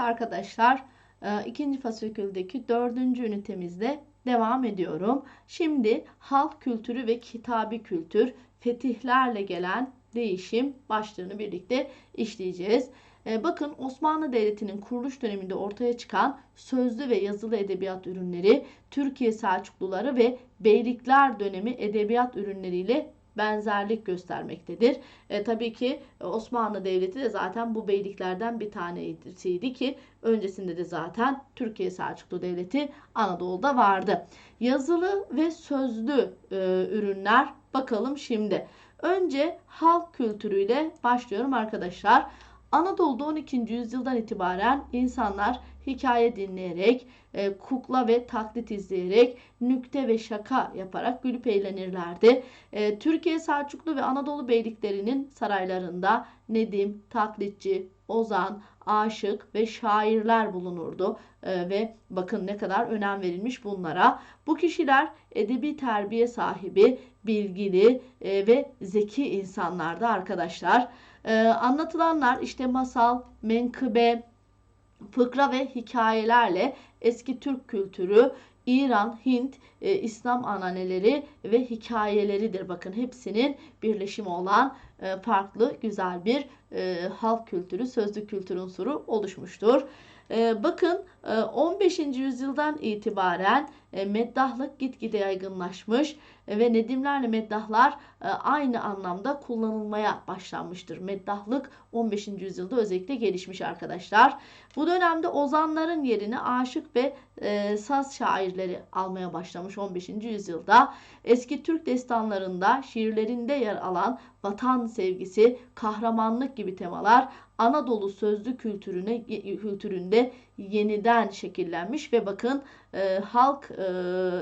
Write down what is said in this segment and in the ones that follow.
arkadaşlar e, ikinci fasöküldeki dördüncü ünitemizde devam ediyorum. Şimdi halk kültürü ve kitabi kültür fetihlerle gelen değişim başlığını birlikte işleyeceğiz. E, bakın Osmanlı Devleti'nin kuruluş döneminde ortaya çıkan sözlü ve yazılı edebiyat ürünleri Türkiye Selçukluları ve Beylikler dönemi edebiyat ürünleriyle benzerlik göstermektedir. E, tabii ki Osmanlı Devleti de zaten bu beyliklerden bir tanesiydi ki öncesinde de zaten Türkiye Selçuklu Devleti Anadolu'da vardı. Yazılı ve sözlü e, ürünler bakalım şimdi. Önce halk kültürüyle başlıyorum arkadaşlar. Anadolu'da 12. yüzyıldan itibaren insanlar hikaye dinleyerek, e, kukla ve taklit izleyerek, nükte ve şaka yaparak gülüp eğlenirlerdi. E, Türkiye Selçuklu ve Anadolu beyliklerinin saraylarında Nedim, taklitçi, ozan, aşık ve şairler bulunurdu. E, ve bakın ne kadar önem verilmiş bunlara. Bu kişiler edebi terbiye sahibi, bilgili e, ve zeki insanlardı arkadaşlar. E, anlatılanlar işte masal, menkıbe, fıkra ve hikayelerle eski Türk kültürü, İran, Hint, e, İslam ananeleri ve hikayeleridir. Bakın hepsinin birleşimi olan e, farklı güzel bir e, halk kültürü, sözlü kültür unsuru oluşmuştur. E, bakın 15. yüzyıldan itibaren e, meddahlık gitgide yaygınlaşmış e, ve nedimlerle meddahlar e, aynı anlamda kullanılmaya başlanmıştır. Meddahlık 15. yüzyılda özellikle gelişmiş arkadaşlar. Bu dönemde ozanların yerini aşık ve saz şairleri almaya başlamış 15. yüzyılda. Eski Türk destanlarında şiirlerinde yer alan vatan sevgisi, kahramanlık gibi temalar Anadolu sözlü kültürüne kültüründe yeniden şekillenmiş ve bakın e, halk e,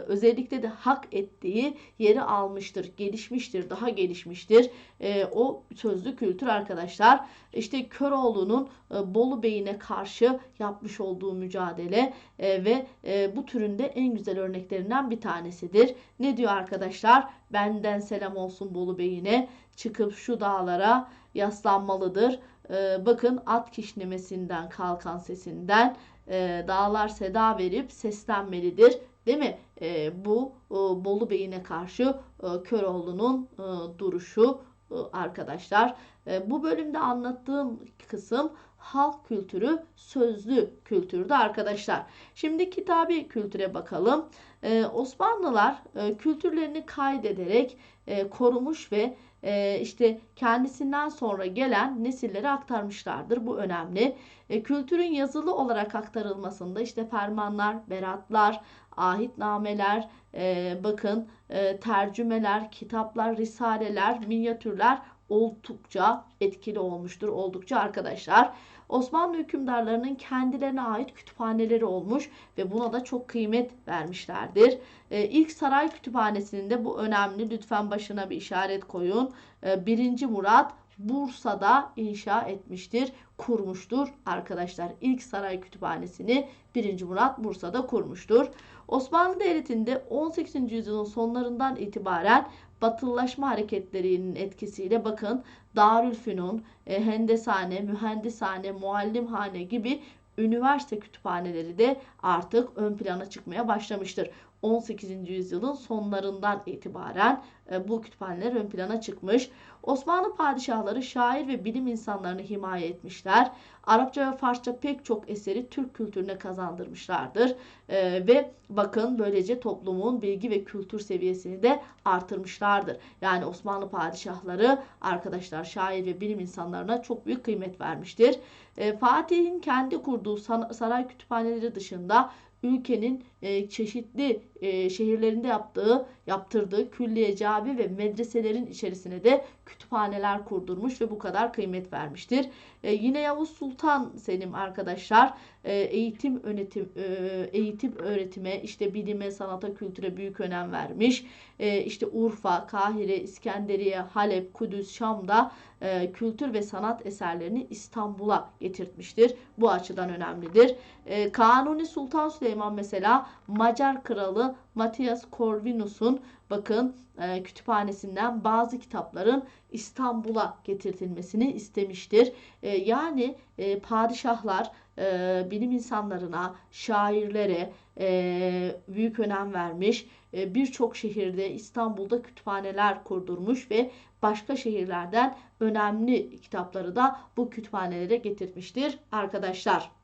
özellikle de hak ettiği yeri almıştır, gelişmiştir, daha gelişmiştir. E, o sözlü kültür arkadaşlar. İşte Köroğlu'nun e, Bolu Bey'ine karşı yapmış olduğu mücadele e, ve e, bu türünde en güzel örneklerinden bir tanesidir. Ne diyor arkadaşlar? Benden selam olsun Bolu Bey'ine. Çıkıp şu dağlara yaslanmalıdır. E, bakın at kişnemesinden kalkan sesinden e, dağlar seda verip seslenmelidir. Değil mi? E, bu e, Bolu Bey'ine karşı e, Köroğlu'nun e, duruşu e, arkadaşlar. E, bu bölümde anlattığım kısım halk kültürü, sözlü kültürdü arkadaşlar. Şimdi kitabi kültüre bakalım. Ee, Osmanlılar e, kültürlerini kaydederek e, korumuş ve e, işte kendisinden sonra gelen nesillere aktarmışlardır. Bu önemli. E, kültürün yazılı olarak aktarılmasında işte fermanlar, beratlar, ahitnameler, e, bakın e, tercümeler, kitaplar, risaleler, minyatürler oldukça etkili olmuştur. Oldukça arkadaşlar. Osmanlı hükümdarlarının kendilerine ait kütüphaneleri olmuş ve buna da çok kıymet vermişlerdir. E, ilk saray kütüphanesinin de bu önemli. Lütfen başına bir işaret koyun. E, 1. Murat Bursa'da inşa etmiştir, kurmuştur arkadaşlar. İlk saray kütüphanesini 1. Murat Bursa'da kurmuştur. Osmanlı Devleti'nde 18. yüzyılın sonlarından itibaren batılılaşma hareketlerinin etkisiyle bakın Darülfünun, e, Hendesane, Mühendishane, Muallimhane gibi üniversite kütüphaneleri de artık ön plana çıkmaya başlamıştır. 18. yüzyılın sonlarından itibaren e, bu kütüphaneler ön plana çıkmış. Osmanlı padişahları şair ve bilim insanlarını himaye etmişler. Arapça ve Farsça pek çok eseri Türk kültürüne kazandırmışlardır. E, ve bakın böylece toplumun bilgi ve kültür seviyesini de artırmışlardır. Yani Osmanlı padişahları arkadaşlar şair ve bilim insanlarına çok büyük kıymet vermiştir. E, Fatih'in kendi kurduğu saray kütüphaneleri dışında ülkenin e, çeşitli e, şehirlerinde yaptığı, yaptırdığı külliye, cami ve medreselerin içerisine de kütüphaneler kurdurmuş ve bu kadar kıymet vermiştir. E, yine Yavuz Sultan Selim arkadaşlar e, eğitim öğretim e, eğitim öğretime, işte bilime, sanata, kültüre büyük önem vermiş. E, işte Urfa, Kahire, İskenderiye, Halep, Kudüs, Şam'da e, kültür ve sanat eserlerini İstanbul'a getirtmiştir. Bu açıdan önemlidir. E, Kanuni Sultan Süleyman mesela Macar kralı Matthias Corvinus'un bakın e, kütüphanesinden bazı kitapların İstanbul'a getirtilmesini istemiştir. E, yani e, padişahlar e, bilim insanlarına, şairlere e, büyük önem vermiş. E, Birçok şehirde İstanbul'da kütüphaneler kurdurmuş ve başka şehirlerden önemli kitapları da bu kütüphanelere getirmiştir arkadaşlar.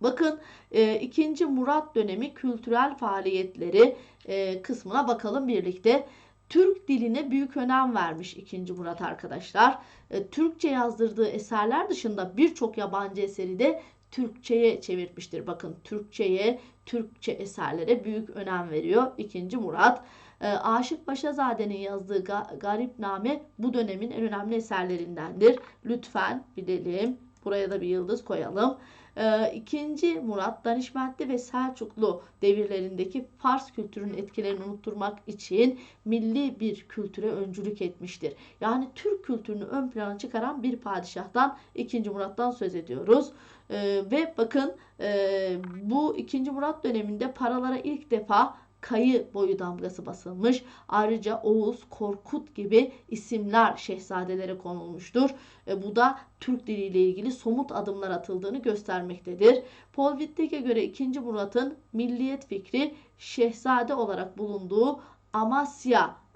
Bakın e, 2. Murat dönemi kültürel faaliyetleri e, kısmına bakalım birlikte. Türk diline büyük önem vermiş 2. Murat arkadaşlar. E, Türkçe yazdırdığı eserler dışında birçok yabancı eseri de Türkçe'ye çevirmiştir. Bakın Türkçe'ye, Türkçe eserlere büyük önem veriyor 2. Murat. E, Aşık Paşazade'nin yazdığı Garipname bu dönemin en önemli eserlerindendir. Lütfen bilelim. Buraya da bir yıldız koyalım. Ee, ikinci Murat Danişmentli ve Selçuklu devirlerindeki Fars kültürünün etkilerini unutturmak için milli bir kültüre öncülük etmiştir. Yani Türk kültürünü ön plana çıkaran bir padişahtan 2. Murat'tan söz ediyoruz. Ee, ve bakın e, bu 2. Murat döneminde paralara ilk defa kayı boyu damgası basılmış. Ayrıca Oğuz, Korkut gibi isimler şehzadelere konulmuştur. E, bu da Türk diliyle ilgili somut adımlar atıldığını göstermektedir. Paul Whittek'e göre 2. Murat'ın milliyet fikri şehzade olarak bulunduğu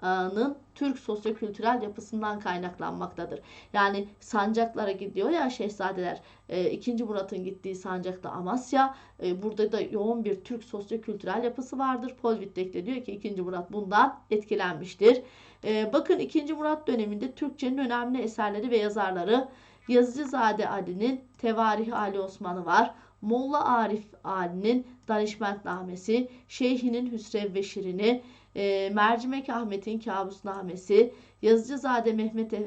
Amasya'nın Türk sosyokültürel yapısından kaynaklanmaktadır. Yani sancaklara gidiyor ya şehzadeler. E, 2. Murat'ın gittiği sancakta Amasya. E, burada da yoğun bir Türk sosyokültürel yapısı vardır. Paul Whittek de diyor ki 2. Murat bundan etkilenmiştir. E, bakın 2. Murat döneminde Türkçenin önemli eserleri ve yazarları Yazıcızade Ali'nin Tevarih Ali Osman'ı var. Molla Arif Ali'nin Danışmentnamesi, Şeyhinin Hüsrev ve Şirin'i, e, Mercimek Ahmet'in Kabusnamesi, Yazıcızade Mehmet e,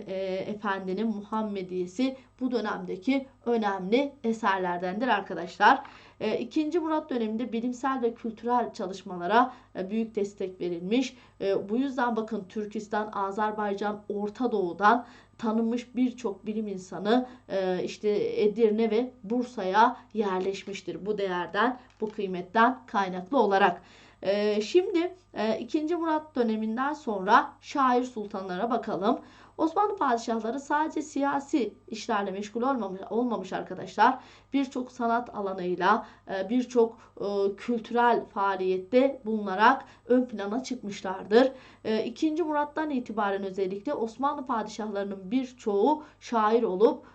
Efendi'nin Muhammediyesi bu dönemdeki önemli eserlerdendir arkadaşlar. E, ikinci Murat döneminde bilimsel ve kültürel çalışmalara e, büyük destek verilmiş. E, bu yüzden bakın Türkistan, Azerbaycan, Orta Doğu'dan tanınmış birçok bilim insanı e, işte Edirne ve Bursa'ya yerleşmiştir. Bu değerden, bu kıymetten kaynaklı olarak. E, şimdi e, 2. Murat döneminden sonra şair sultanlara bakalım. Osmanlı padişahları sadece siyasi işlerle meşgul olmamış, olmamış arkadaşlar. Birçok sanat alanıyla, e, birçok e, kültürel faaliyette bulunarak ön plana çıkmışlardır. E, ikinci Murat'tan itibaren özellikle Osmanlı padişahlarının birçoğu şair olup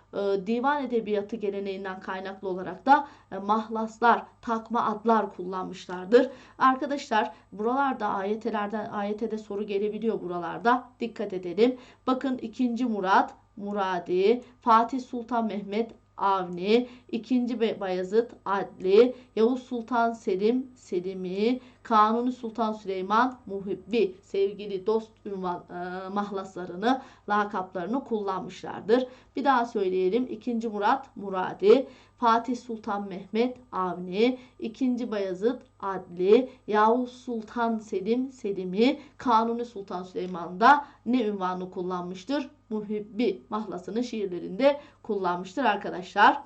divan edebiyatı geleneğinden kaynaklı olarak da mahlaslar, takma adlar kullanmışlardır. Arkadaşlar buralarda ayetelerden ayete de soru gelebiliyor buralarda. Dikkat edelim. Bakın 2. Murat, Muradi, Fatih Sultan Mehmet Avni, 2. Bayezid Adli, Yavuz Sultan Selim Selimi, Kanuni Sultan Süleyman Muhibbi sevgili dost ünvan e, mahlaslarını, lakaplarını kullanmışlardır. Bir daha söyleyelim. 2. Murat Muradi, Fatih Sultan Mehmet Avni, 2. Bayezid Adli, Yavuz Sultan Selim Selimi, Kanuni Sultan Süleyman da ne ünvanını kullanmıştır? Muhibbi mahlasını şiirlerinde kullanmıştır arkadaşlar.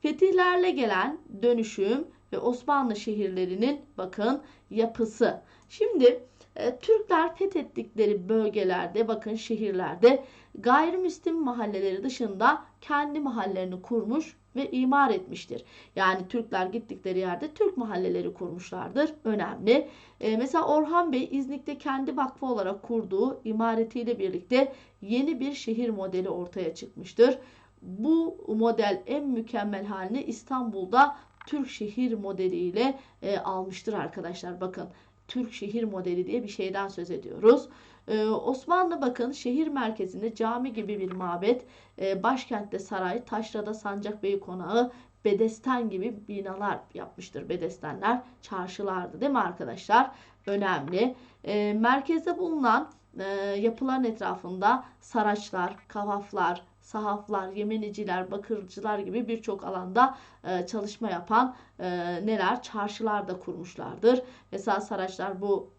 Fetihlerle gelen dönüşüm ve Osmanlı şehirlerinin bakın yapısı. Şimdi e, Türkler fethettikleri bölgelerde bakın şehirlerde gayrimüslim mahalleleri dışında kendi mahallelerini kurmuş ve imar etmiştir. Yani Türkler gittikleri yerde Türk mahalleleri kurmuşlardır. Önemli. E, mesela Orhan Bey İznik'te kendi vakfı olarak kurduğu imaretiyle birlikte yeni bir şehir modeli ortaya çıkmıştır. Bu model en mükemmel halini İstanbul'da Türk şehir modeliyle e, almıştır arkadaşlar. Bakın Türk şehir modeli diye bir şeyden söz ediyoruz. Ee, Osmanlı bakın şehir merkezinde cami gibi bir mabet, e, başkentte saray, taşrada sancakbey konağı, bedesten gibi binalar yapmıştır. Bedestenler çarşılardı değil mi arkadaşlar? Önemli. E, merkezde bulunan e, yapıların etrafında saraçlar, kavaflar, sahaflar, yemeniciler, bakırcılar gibi birçok alanda e, çalışma yapan e, neler çarşılar da kurmuşlardır. Mesela saraçlar bu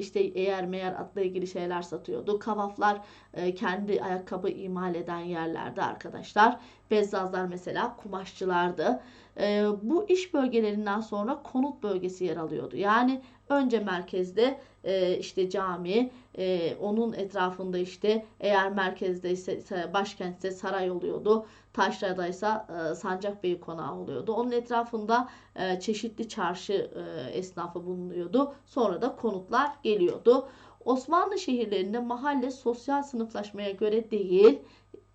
işte eğer meğer atla ilgili şeyler satıyordu. Kavaflar e, kendi ayakkabı imal eden yerlerde arkadaşlar. Bezzazlar mesela kumaşçılardı. E, bu iş bölgelerinden sonra konut bölgesi yer alıyordu. Yani önce merkezde e, işte cami, e, onun etrafında işte eğer merkezde ise başkentte saray oluyordu. Taşra'daysa e, Sancakbey konağı oluyordu. Onun etrafında e, çeşitli çarşı e, esnafı bulunuyordu. Sonra da konutlar geliyordu. Osmanlı şehirlerinde mahalle sosyal sınıflaşmaya göre değil,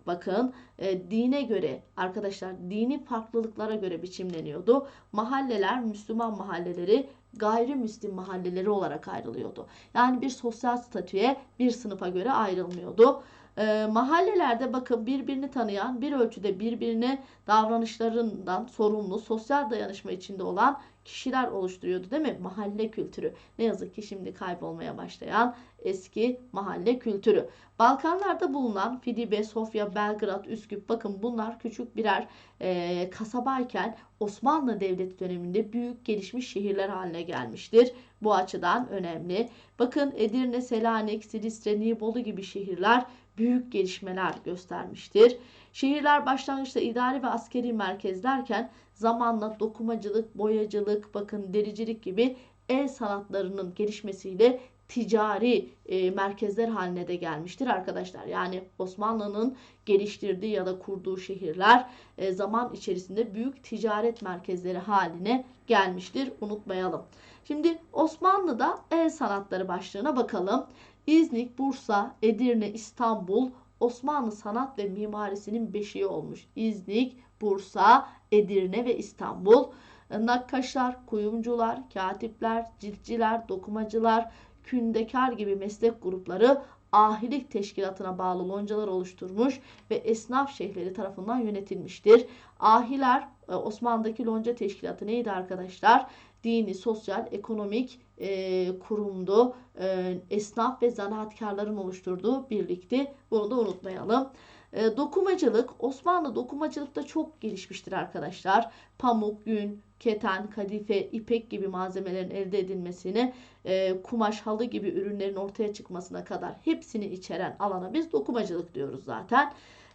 bakın e, dine göre arkadaşlar dini farklılıklara göre biçimleniyordu. Mahalleler Müslüman mahalleleri gayrimüslim mahalleleri olarak ayrılıyordu. Yani bir sosyal statüye bir sınıfa göre ayrılmıyordu. E, mahallelerde bakın birbirini tanıyan bir ölçüde birbirine davranışlarından sorumlu sosyal dayanışma içinde olan kişiler oluşturuyordu değil mi? Mahalle kültürü. Ne yazık ki şimdi kaybolmaya başlayan eski mahalle kültürü. Balkanlarda bulunan Fidibe, Sofya, Belgrad, Üsküp bakın bunlar küçük birer e, kasabayken Osmanlı Devleti döneminde büyük gelişmiş şehirler haline gelmiştir. Bu açıdan önemli. Bakın Edirne, Selanik, Silistre, Nibolu gibi şehirler büyük gelişmeler göstermiştir. Şehirler başlangıçta idari ve askeri merkezlerken zamanla dokumacılık, boyacılık, bakın dericilik gibi el sanatlarının gelişmesiyle ticari e, merkezler haline de gelmiştir arkadaşlar. Yani Osmanlı'nın geliştirdiği ya da kurduğu şehirler e, zaman içerisinde büyük ticaret merkezleri haline gelmiştir. Unutmayalım. Şimdi Osmanlı'da el sanatları başlığına bakalım. İznik, Bursa, Edirne, İstanbul Osmanlı sanat ve mimarisinin beşiği olmuş. İznik, Bursa, Edirne ve İstanbul. Nakkaşlar, kuyumcular, katipler, ciltçiler, dokumacılar, kündekar gibi meslek grupları ahilik teşkilatına bağlı loncalar oluşturmuş ve esnaf şeyhleri tarafından yönetilmiştir. Ahiler e, Osmanlı'daki lonca teşkilatı neydi arkadaşlar? Dini, sosyal, ekonomik e, kurumdu. E, esnaf ve zanaatkarların oluşturduğu birlikti. Bunu da unutmayalım. E, dokumacılık, Osmanlı dokumacılıkta çok gelişmiştir arkadaşlar. Pamuk, yün, keten, kadife, ipek gibi malzemelerin elde edilmesini, e, kumaş, halı gibi ürünlerin ortaya çıkmasına kadar hepsini içeren alana biz dokumacılık diyoruz zaten.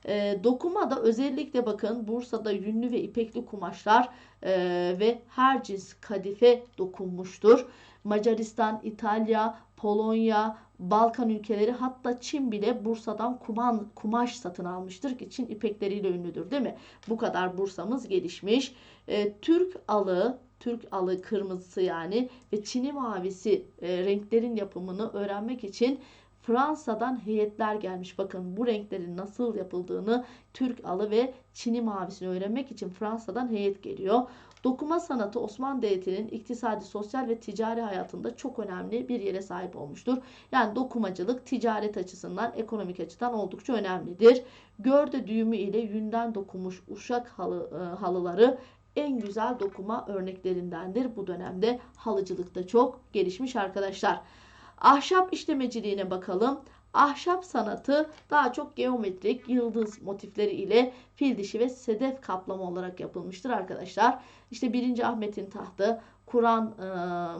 E, dokuma da özellikle bakın Bursa'da yünlü ve ipekli kumaşlar e, ve her cins kadife dokunmuştur. Macaristan, İtalya, Polonya, Balkan ülkeleri hatta Çin bile Bursa'dan kuman, kumaş satın almıştır ki Çin ipekleriyle ünlüdür değil mi? Bu kadar Bursa'mız gelişmiş. E, Türk alı, Türk alı kırmızısı yani ve Çin'i mavisi e, renklerin yapımını öğrenmek için Fransa'dan heyetler gelmiş. Bakın bu renklerin nasıl yapıldığını Türk alı ve Çin'i mavisini öğrenmek için Fransa'dan heyet geliyor. Dokuma sanatı Osmanlı Devleti'nin iktisadi, sosyal ve ticari hayatında çok önemli bir yere sahip olmuştur. Yani dokumacılık ticaret açısından, ekonomik açıdan oldukça önemlidir. Görde düğümü ile yünden dokunmuş uşak halı, e, halıları en güzel dokuma örneklerindendir. Bu dönemde halıcılık da çok gelişmiş arkadaşlar. Ahşap işlemeciliğine bakalım. Ahşap sanatı daha çok geometrik yıldız motifleri ile fil dişi ve sedef kaplama olarak yapılmıştır arkadaşlar. İşte 1. Ahmet'in tahtı, Kur'an e,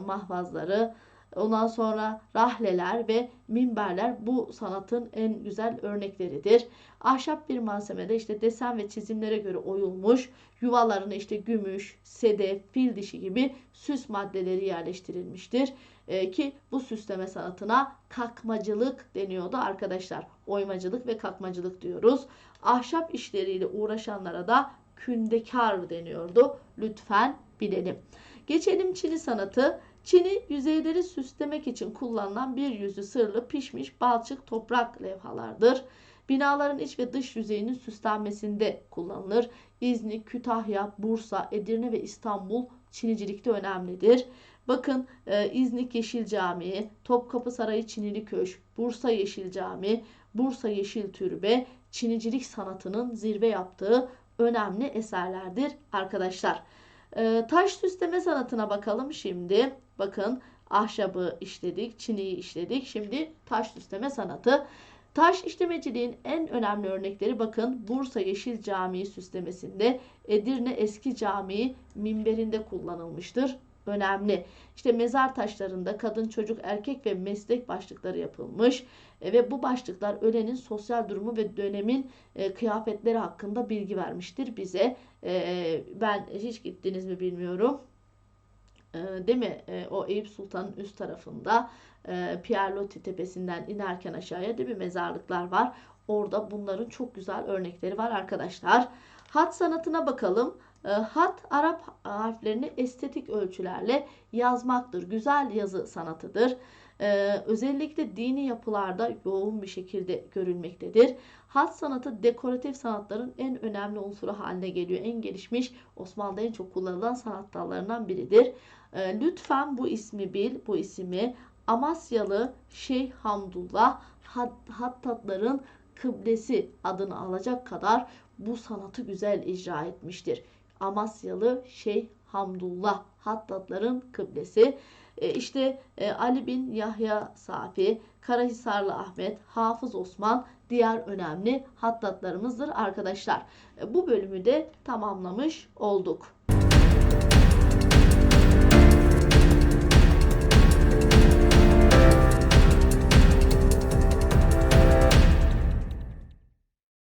mahvazları, ondan sonra rahleler ve minberler bu sanatın en güzel örnekleridir. Ahşap bir malzemede işte desen ve çizimlere göre oyulmuş, yuvalarına işte gümüş, sedef, fil dişi gibi süs maddeleri yerleştirilmiştir. E, ki bu süsleme sanatına kakmacılık deniyordu arkadaşlar. Oymacılık ve kakmacılık diyoruz. Ahşap işleriyle uğraşanlara da kündekar deniyordu. Lütfen bilelim. Geçelim Çini sanatı. Çini yüzeyleri süslemek için kullanılan bir yüzü sırlı pişmiş balçık toprak levhalardır. Binaların iç ve dış yüzeyinin süslenmesinde kullanılır. İznik, Kütahya, Bursa, Edirne ve İstanbul Çinicilikte önemlidir. Bakın e, İznik Yeşil Camii, Topkapı Sarayı Çinili Köşk, Bursa Yeşil Camii, Bursa Yeşil Türbe, Çinicilik sanatının zirve yaptığı önemli eserlerdir arkadaşlar. E, taş süsleme sanatına bakalım şimdi. Bakın ahşabı işledik, çiniyi işledik. Şimdi taş süsleme sanatı. Taş işlemeciliğin en önemli örnekleri bakın Bursa Yeşil Camii süslemesinde, Edirne Eski Camii minberinde kullanılmıştır önemli. İşte mezar taşlarında kadın, çocuk, erkek ve meslek başlıkları yapılmış E, ve bu başlıklar ölenin sosyal durumu ve dönemin e, kıyafetleri hakkında bilgi vermiştir bize. E, ben hiç gittiniz mi bilmiyorum. Değil mi? O Eyüp Sultan'ın üst tarafında Pierre tepesinden inerken aşağıya değil mi mezarlıklar var. Orada bunların çok güzel örnekleri var arkadaşlar. Hat sanatına bakalım. E, hat Arap harflerini estetik ölçülerle yazmaktır. Güzel yazı sanatıdır. E, özellikle dini yapılarda yoğun bir şekilde görülmektedir. Hat sanatı dekoratif sanatların en önemli unsuru haline geliyor. En gelişmiş Osmanlı'da en çok kullanılan sanat dallarından biridir. E, lütfen bu ismi bil, bu ismi Amasyalı Şeyh Hamdullah hat, hattatların kıblesi adını alacak kadar bu sanatı güzel icra etmiştir. Amasyalı Şeyh Hamdullah Hattatların kıblesi. E, işte e, Ali bin Yahya Safi, Karahisarlı Ahmet, Hafız Osman diğer önemli hattatlarımızdır arkadaşlar. E, bu bölümü de tamamlamış olduk.